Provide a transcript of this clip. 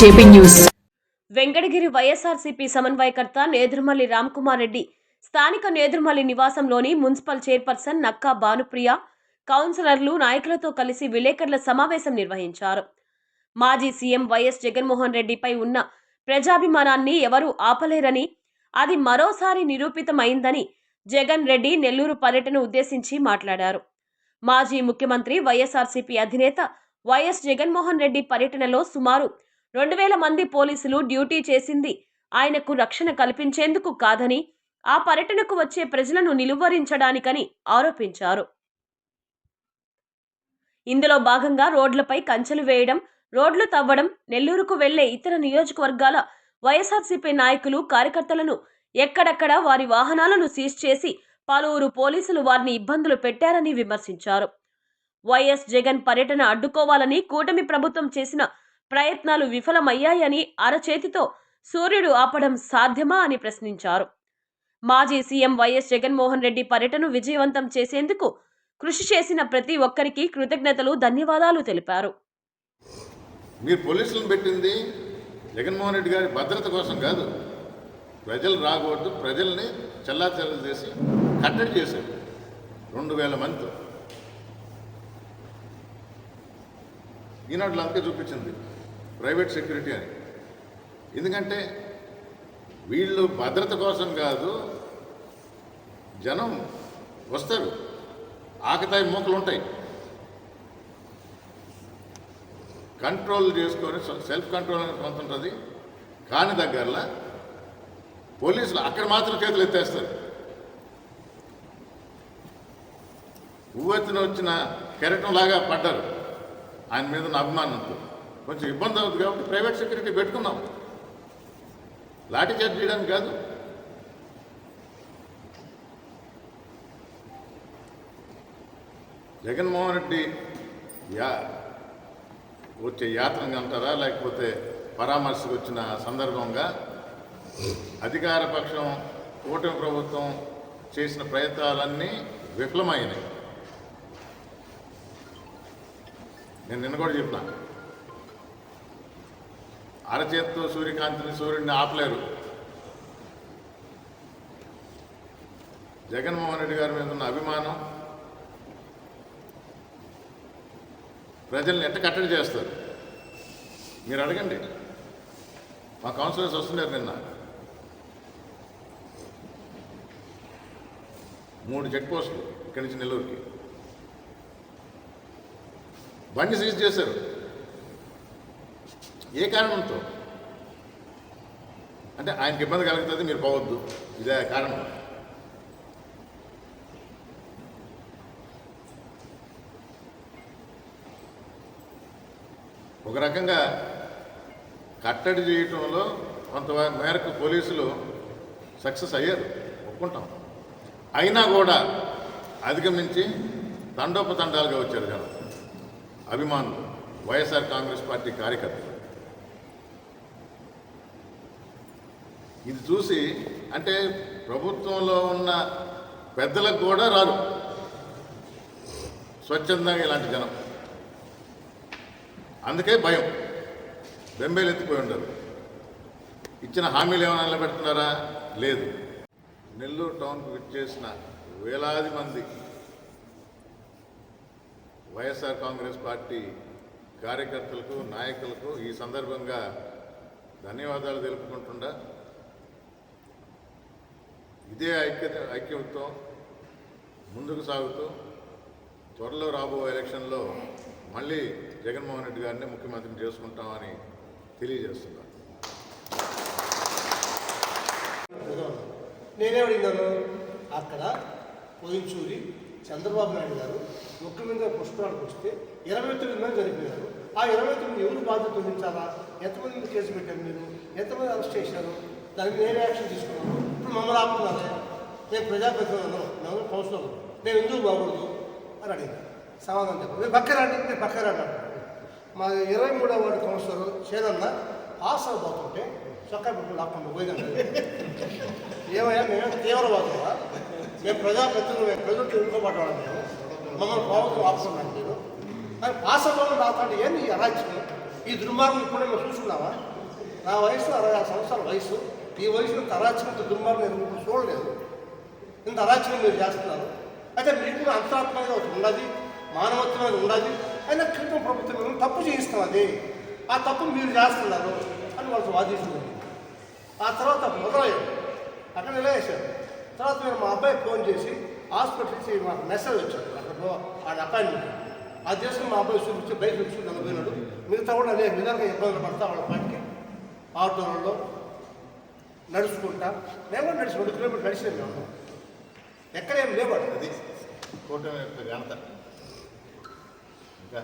JP news. Venkatagiri YSRCP సమన్వయకర్త నేదురుమల్లి రామ్కుమార్ రెడ్డి స్థానిక నేదురుమల్లి నివాసంలోని మున్సిపల్ చైర్పర్సన్ నక్కా భానుప్రియ కౌన్సిలర్లు నాయకులతో కలిసి విలేకరుల సమావేశం నిర్వహించారు. మాజీ సీఎం వైఎస్ జగన్మోహన్ రెడ్డిపై ఉన్న ప్రజాభిమానాన్ని ఎవరూ ఆపలేరని అది మరోసారి నిరూపితమైందని జగన్ రెడ్డి నెల్లూరు పర్యటన ఉద్దేశించి మాట్లాడారు. మాజీ ముఖ్యమంత్రి వైఎస్ఆర్సీపీ అధినేత వైఎస్ జగన్మోహన్ రెడ్డి పర్యటనలో సుమారు రెండు వేల మంది పోలీసులు డ్యూటీ చేసింది. ఆయనకు రక్షణ కల్పించేందుకు కాదని ఆ పర్యటనకు వచ్చే ప్రజలను నిలువరించడానికని ఆరోపించారు. ఇందులో భాగంగా రోడ్లపై కంచెలు వేయడం రోడ్లు తవ్వడం నెల్లూరుకు వెళ్ళే ఇతర నియోజకవర్గాల వైఎస్ఆర్సీపీ నాయకులు కార్యకర్తలను ఎక్కడెక్కడ వారి వాహనాలను సీజ్ చేసి పలువురు పోలీసులు వారిని ఇబ్బందులు పెట్టారని విమర్శించారు. వైఎస్ జగన్ పర్యటన అడ్డుకోవాలని కూటమి ప్రభుత్వం చేసిన ప్రయత్నాలు విఫలమయ్యాయని అరచేతితో సూర్యుడు ఆపడం సాధ్యమా అని ప్రశ్నించారు. మాజీ సీఎం వైఎస్ జగన్మోహన్ రెడ్డి పర్యటన విజయవంతం చేసేందుకు కృషి చేసిన ప్రతి ఒక్కరికి కృతజ్ఞతలు ధన్యవాదాలు తెలిపారు. మీరు పోలీసులను పెట్టింది జగన్మోహన్ రెడ్డి గారి భద్రత కోసం కాదు. ప్రజలు రాకూడదు ప్రజల్ని చెల్లాచెల్లు చేసి కట్టడి చేశారు. రెండు వేల మందితో. ఈనాడు లంక చూపించింది. ప్రైవేట్ సెక్యూరిటీ అని. ఎందుకంటే వీళ్ళు భద్రత కోసం కాదు జనం వస్తారు. ఆకతాయి మూకలు ఉంటాయి. కంట్రోల్ చేసుకొని సెల్ఫ్ కంట్రోల్ అనేది కొంత ఉంటుంది. కాని దగ్గరలో పోలీసులు అక్కడ మాత్రం చేతులు ఎత్తేస్తారు. ఉవ్వెత్తున వచ్చిన కెరటం లాగా పడ్డారు. ఆయన మీద ఉన్న అభిమానంతో. కొంచెం ఇబ్బంది అవుతుంది కాబట్టి ప్రైవేట్ సెక్యూరిటీ పెట్టుకున్నాం లాఠీ చార్జ్ చేయడానికి కాదు. జగన్మోహన్ రెడ్డి యా వచ్చే యాత్రగా అంటారా? లేకపోతే పరామర్శకు వచ్చిన సందర్భంగా అధికార పక్షం కూటమి ప్రభుత్వం చేసిన ప్రయత్నాలన్నీ విఫలమైనాయి. నేను నిన్న కూడా చెప్పినా. అరచేత్తో సూర్యకాంతిని సూర్యుడిని ఆపలేరు. జగన్మోహన్ రెడ్డి గారి మీద ఉన్న అభిమానం ప్రజల్ని ఎట్ట కట్టడి చేస్తారు? మీరు అడగండి. మా కౌన్సిలర్స్ వస్తున్నారు నిన్న. మూడు చెక్ పోస్టులు ఇక్కడి నుంచి నెల్లూరుకి. బండి సీజ్ చేశారు. ఏ కారణంతో? అంటే ఆయనకి ఇబ్బంది కలుగుతుంది మీరు పోవద్దు. ఇదే కారణం. ఒక రకంగా కట్టడి చేయటంలో కొంత మేరకు పోలీసులు సక్సెస్ అయ్యారు ఒప్పుకుంటాం. అయినా కూడా అధిగమించి తండోపతండాలుగా వచ్చారు జనం. అభిమానులు వైఎస్ఆర్ కాంగ్రెస్ పార్టీ కార్యకర్తలు. ఇది చూసి అంటే ప్రభుత్వంలో ఉన్న పెద్దలకు కూడా రారు స్వచ్ఛందంగా ఇలాంటి జనం. అందుకే భయం. బెంబేలు ఎత్తిపోయి ఉండరు ఇచ్చిన హామీలు ఏమైనా నిలబెడుతున్నారా? లేదు. నెల్లూరు టౌన్కు విచ్చేసిన వేలాది మంది వైఎస్ఆర్ కాంగ్రెస్ పార్టీ కార్యకర్తలకు నాయకులకు ఈ సందర్భంగా ధన్యవాదాలు తెలుపుకుంటుండా. ఇదే ఐక్యత ఐక్యంతో ముందుకు సాగుతూ త్వరలో రాబో ఎలక్షన్లో మళ్ళీ జగన్మోహన్ రెడ్డి గారిని ముఖ్యమంత్రిని చేసుకుంటామని తెలియజేస్తున్నాను నేనే అడిగినాను అక్కడ పోయించూరి చంద్రబాబు నాయుడు గారు ముఖ్యమంత్రి పుష్కరాలకు వస్తే ఇరవై తొమ్మిది మంది చనిపోయారు ఆ ఇరవై తొమ్మిది ఎవరు బాధ్యత వహించాలా? ఎంతమంది కేసు పెట్టారు మీరు? ఎంతమంది అరెస్ట్ చేశారు? దానికి నేను యాక్షన్ తీసుకున్నాను. ఇప్పుడు మమ్మల్ని ఆపుతున్నారే. నేను ప్రజాప్రతినిధులను మేము కౌన్సిలర్ నేను ఎందుకు బాగుండదు? అని అడిగాను సమాధానం చెప్పాను నేను పక్క రండి నేను పక్క రండి మా ఇరవై మూడవ వాడు కౌన్సిలర్ చేదన్న పాస్ పోతుంటే చొక్కా పెట్టుకుని లాక్కుండా పోయిందండి ఏమయ్యా మేము తీవ్రవాదులా? మేము ప్రజాప్రతినిధులు మేము ప్రజలతో ఎన్నుకోబడ్డాం మేము? మమ్మల్ని ప్రభుత్వం ఆపుతున్నాం మీరు. మరి పాస్ అవ్వడం రాస్తాడు ఏంది ఈ అరాచకం? ఈ దుర్మార్గం ఇప్పుడు మేము చూసుకున్నావా నా వయసు అరవై ఆరు సంవత్సరాల వయసు. ఈ వయసులో ఇంత అరాచకంత దుర్మార్గం నేను ఇప్పుడు చూడలేదు. ఇంత అరాచకం మీరు చేస్తున్నారు. అయితే మీకు కూడా ఒకటి ఉన్నది అనేది ఉన్నది అయినా క్రితం ప్రభుత్వం తప్పు చేయిస్తున్నది ఆ తప్పు మీరు చేస్తున్నారు అని వాళ్ళు వాదిస్తుంది ఆ తర్వాత మొదలయ్యారు అక్కడ నిలవేశారు. తర్వాత మీరు మా అబ్బాయి ఫోన్ చేసి హాస్పిటల్కి మాకు మెసేజ్ వచ్చాడు. అక్కడ ఆయన అపాయింట్మెంట్. ఆ దేశం మా అబ్బాయి చూపించి బయట చూపించి నలభైనాడు మిగతా కూడా అనేక విధాలుగా ఇబ్బందులు పడతా వాళ్ళ పాటికి ఆటోలలో నడుచుకుంటా. మేము కూడా నడిచి రెండు కిలోమీటర్లు నడిచినాం మేము ఎక్కడేం లేవాడు అది కూటమి యొక్క ఘనత ఇంకా?